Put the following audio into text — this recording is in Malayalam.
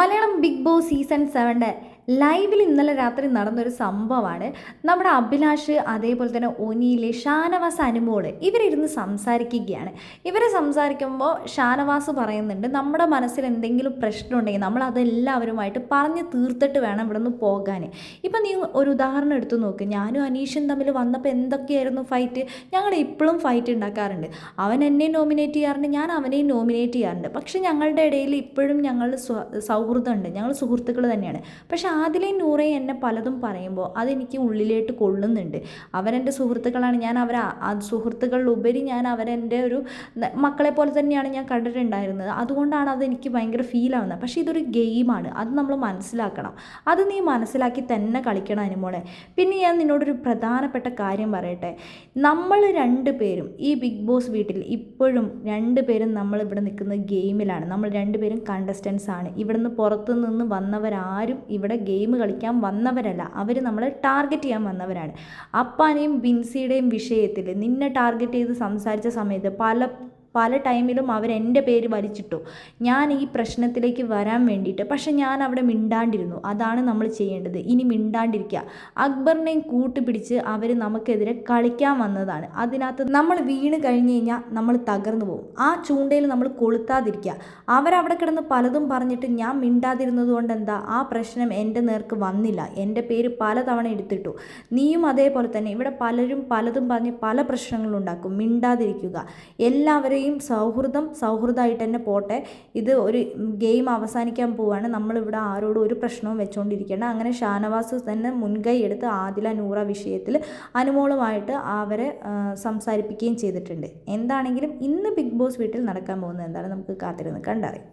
മലയാളം ബിഗ് ബോസ് സീസൺ സെവന്റെ ലൈവിൽ ഇന്നലെ രാത്രി നടന്നൊരു സംഭവമാണ്. നമ്മുടെ അഭിലാഷ് അതേപോലെ തന്നെ ഒനിയിലെ ഷാനവാസ് അനുമോൾ ഇവരിരുന്ന് സംസാരിക്കുകയാണ്. ഇവരെ സംസാരിക്കുമ്പോൾ ഷാനവാസ് പറയുന്നുണ്ട് നമ്മുടെ മനസ്സിൽ എന്തെങ്കിലും പ്രശ്നമുണ്ടെങ്കിൽ നമ്മൾ അതെല്ലാവരുമായിട്ട് പറഞ്ഞ് തീർത്തിട്ട് വേണം ഇവിടെ നിന്ന് പോകാൻ ഇപ്പം നീ ഒരു ഉദാഹരണം എടുത്തു നോക്ക്. ഞാനും അനീഷും തമ്മിൽ വന്നപ്പോൾ എന്തൊക്കെയായിരുന്നു ഫൈറ്റ് ഞങ്ങൾ ഇപ്പോഴും ഫൈറ്റ് ഉണ്ടാക്കാറുണ്ട് അവൻ എന്നെ നോമിനേറ്റ് ചെയ്യാറുണ്ട് ഞാൻ അവനെയും നോമിനേറ്റ് ചെയ്യാറുണ്ട്. പക്ഷേ ഞങ്ങളുടെ ഇടയിൽ ഇപ്പോഴും ഞങ്ങൾ സൗഹൃദമുണ്ട് ഞങ്ങൾ സുഹൃത്തുക്കൾ തന്നെയാണ്. പക്ഷെ ആദിലെയും നൂറയും എന്നെ പലതും പറയുമ്പോൾ അതെനിക്ക് ഉള്ളിലേട്ട് കൊള്ളുന്നുണ്ട്. അവരെന്റെ സുഹൃത്തുക്കളാണ്. ഞാൻ അവരെ ആ സുഹൃത്തുക്കളിലുപരി ഞാൻ അവരെന്റെ ഒരു മക്കളെ പോലെ തന്നെയാണ് ഞാൻ കണ്ടിട്ടുണ്ടായിരുന്നത്. അതുകൊണ്ടാണ് അതെനിക്ക് ഭയങ്കര ഫീൽ ആവുന്നത്. പക്ഷേ ഇതൊരു ഗെയിമാണ് അത് നമ്മൾ മനസ്സിലാക്കണം. അത് നീ മനസ്സിലാക്കി തന്നെ കളിക്കണം അനുമോളെ പിന്നെ ഞാൻ നിന്നോടൊരു പ്രധാനപ്പെട്ട കാര്യം പറയട്ടെ. നമ്മൾ രണ്ട് പേരും ഈ ബിഗ് ബോസ് വീട്ടിൽ ഇപ്പോഴും രണ്ട് പേരും നമ്മൾ ഇവിടെ നിൽക്കുന്ന ഗെയിമിലാണ് നമ്മൾ രണ്ടുപേരും കണ്ടസ്റ്റൻസ് ആണ്. ഇവിടുന്ന് പുറത്തു നിന്ന് വന്നവരാരും ഇവിടെ ഗെയിം കളിക്കാൻ വന്നവരല്ല. അവർ നമ്മളെ ടാർഗറ്റ് ചെയ്യാൻ വന്നവരാണ്. അപ്പാനെയും ബിൻസിയുടെയും വിഷയത്തിൽ നിന്നെ ടാർഗറ്റ് ചെയ്ത് സംസാരിച്ച സമയത്ത് പല പല ടൈമിലും അവരെന്റെ പേര് വലിച്ചിട്ടു. ഞാൻ ഈ പ്രശ്നത്തിലേക്ക് വരാൻ വേണ്ടിയിട്ട്. പക്ഷെ ഞാൻ അവിടെ മിണ്ടാണ്ടിരുന്നു. അതാണ് നമ്മൾ ചെയ്യേണ്ടത്. ഇനി മിണ്ടാണ്ടിരിക്കുക. അക്ബറിനെയും കൂട്ടുപിടിച്ച് അവർ നമുക്കെതിരെ കളിക്കാൻ വന്നതാണ്. അതിനകത്ത് നമ്മൾ വീണ് കഴിഞ്ഞ് കഴിഞ്ഞാൽ നമ്മൾ തകർന്നു പോകും. ആ ചൂണ്ടയിൽ നമ്മൾ കൊളുത്താതിരിക്കുക. അവരവിടെ കിടന്ന് പലതും പറഞ്ഞിട്ട് ഞാൻ മിണ്ടാതിരുന്നത് കൊണ്ട് എന്താ? ആ പ്രശ്നം എന്റെ നേർക്ക് വന്നില്ല. എന്റെ പേര് പലതവണ എടുത്തിട്ടു. നീയും അതേപോലെ തന്നെ. ഇവിടെ പലരും പലതും പറഞ്ഞ് പല പ്രശ്നങ്ങളും ഉണ്ടാക്കും. മിണ്ടാതിരിക്കുക. എല്ലാവരെയും സൗഹൃദം സൗഹൃദമായിട്ട് തന്നെ പോട്ടെ. ഇത് ഒരു ഗെയിം അവസാനിക്കാൻ പോവാണ്. നമ്മളിവിടെ ആരോടും ഒരു പ്രശ്നവും വെച്ചുകൊണ്ടിരിക്കേണ്ട അങ്ങനെ ഷാനവാസ് തന്നെ മുൻകൈ എടുത്ത് ആദില നൂറ വിഷയത്തിൽ അനുമോളുമായിട്ട് അവരെ സംസാരിപ്പിക്കുകയും ചെയ്തിട്ടുണ്ട്. എന്താണെങ്കിലും ഇന്ന് ബിഗ് ബോസ് വീട്ടിൽ നടക്കാൻ പോകുന്നത് എന്താണ്? നമുക്ക് കാത്തിരുന്ന് കണ്ടറിയാം.